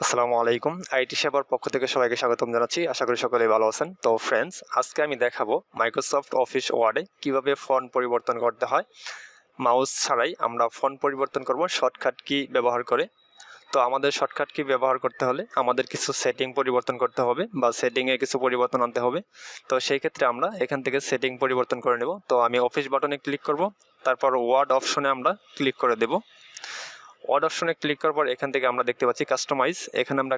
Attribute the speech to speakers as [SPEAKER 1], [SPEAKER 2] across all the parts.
[SPEAKER 1] আসসালামু আলাইকুম। আইটি সেবার পক্ষ থেকে সবাইকে স্বাগতম জানাচ্ছি। আশা করি সকলেই ভালো আছেন। তো ফ্রেন্ডস আজকে আমি দেখাবো মাইক্রোসফট অফিস ওয়ার্ডে কীভাবে ফন্ট পরিবর্তন করতে হয়। মাউস ছাড়াই আমরা ফন্ট পরিবর্তন করব শর্টকাট কি ব্যবহার করে। তো আমাদের শর্টকাট কি ব্যবহার করতে হলে আমাদের কিছু সেটিং পরিবর্তন করতে হবে বা সেটিংয়ে কিছু পরিবর্তন আনতে হবে। তো সেই ক্ষেত্রে আমরা এখান থেকে সেটিং পরিবর্তন করে নেব। তো আমি অফিস বাটনে ক্লিক করব। তারপর ওয়ার্ড অপশনে আমরা ক্লিক করে দেব। ওয়ার্ড অপশনে ক্লিক করার পর এখান থেকে আমরা দেখতে পাচ্ছি কাস্টমাইজ এখানে আমরা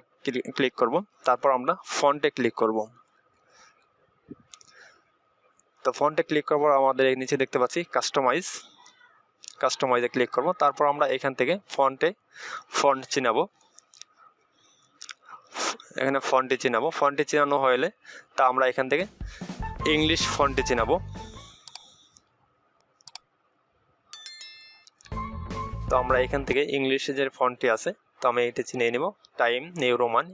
[SPEAKER 1] ক্লিক করব। তারপর আমরা ফন্টে ক্লিক করব। তো ফন্টে ক্লিক করার পর আমাদের এই নিচে দেখতে পাচ্ছি কাস্টমাইজ কাস্টমাইজে ক্লিক করব। তারপর আমরা এখান থেকে ফন্টে ফন্ট চিনাবো। এখানে ফন্টে চিনাবো। ফন্টে চিনানো হলে তা আমরা এখান থেকে ইংলিশ ফন্টে চিনাবো। তো আমরা এখান থেকে ইংলিশে যে ফন্টটি আছে, তো আমি এটা চিনিয়ে নেব টাইম নিউ রোমান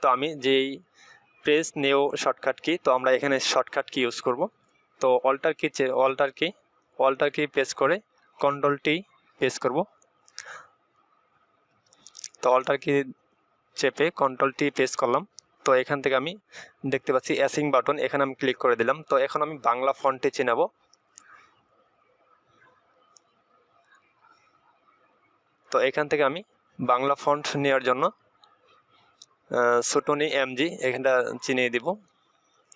[SPEAKER 1] তো আমি যেই প্রেস নিউ শর্টকাট কি তো আমরা এখানে শর্টকাট কি ইউজ করব। তো অল্টার কি অল্টার কি অল্টার কি প্রেস করে কন্ট্রোল টি প্রেস করব। তো অল্টার কি চেপে কন্ট্রোল টি প্রেস করলাম। তো এখান থেকে আমি দেখতে পাচ্ছি অ্যাসিং বাটন এখানে আমি ক্লিক করে দিলাম। তো এখন আমি বাংলা ফন্টে চিনাবো। তো এখান থেকে আমি বাংলা ফন্ট নেওয়ার জন্য সুটনি এমজি এখানটা চিনিয়ে দিব।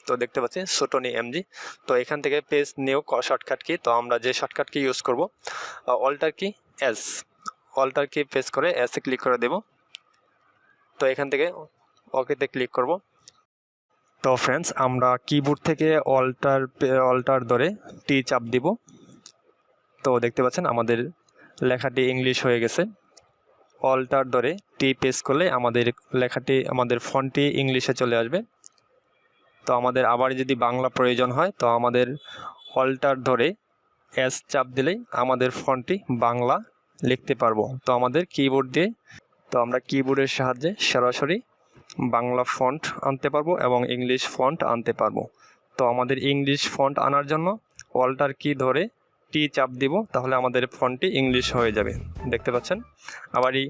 [SPEAKER 1] তো দেখতে পাচ্ছি সুটনি এমজি তো এখান থেকে পেজ নিউ শর্টকাট কি তো আমরা যে শর্টকাট কি ইউজ করব অল্টার কি এস অল্টার কি প্রেস করে এসে ক্লিক করে দেব। তো এখান থেকে ওকেতে ক্লিক করব। তো ফ্রেন্ডস আমরা কিবোর্ড থেকে অল্টার অল্টার ধরে টি চাপ দিব। তো দেখতে পাচ্ছেন আমাদের লেখাটি ইংলিশ হয়ে গেছে। অল্টার ধরে টি পেস করলে আমাদের লেখাটি, আমাদের ফন্টটি ইংলিশে চলে আসবে। তো আমাদের আবার যদি বাংলা প্রয়োজন হয়, তো আমাদের অল্টার ধরে এস চাপ দিলেই আমাদের ফন্টটি বাংলা লিখতে পারব। তো আমাদের কিবোর্ড দিয়ে, তো আমরা কিবোর্ডের সাহায্যে সরাসরি বাংলা ফন্ট আনতে পারব এবং ইংলিশ ফন্ট আনতে পারব। তো আমাদের ইংলিশ ফন্ট আনার জন্য অল্টার কি ধরে টি চাপ দিব, তাহলে আমাদের ফন্টটি ইংলিশ হয়ে যাবে। দেখতে পাচ্ছেন? আবার এই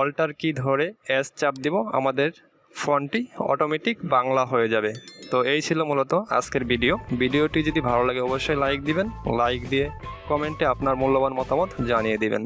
[SPEAKER 1] অল্টার কি ধরে এস চাপ দিব, আমাদের ফন্টটি অটোমেটিক বাংলা হয়ে যাবে। তো এই ছিল মূলত আজকের ভিডিও। ভিডিওটি যদি ভালো লাগে, অবশ্যই লাইক দিবেন। লাইক দিয়ে কমেন্টে আপনার মূল্যবান মতামত জানিয়ে দিবেন।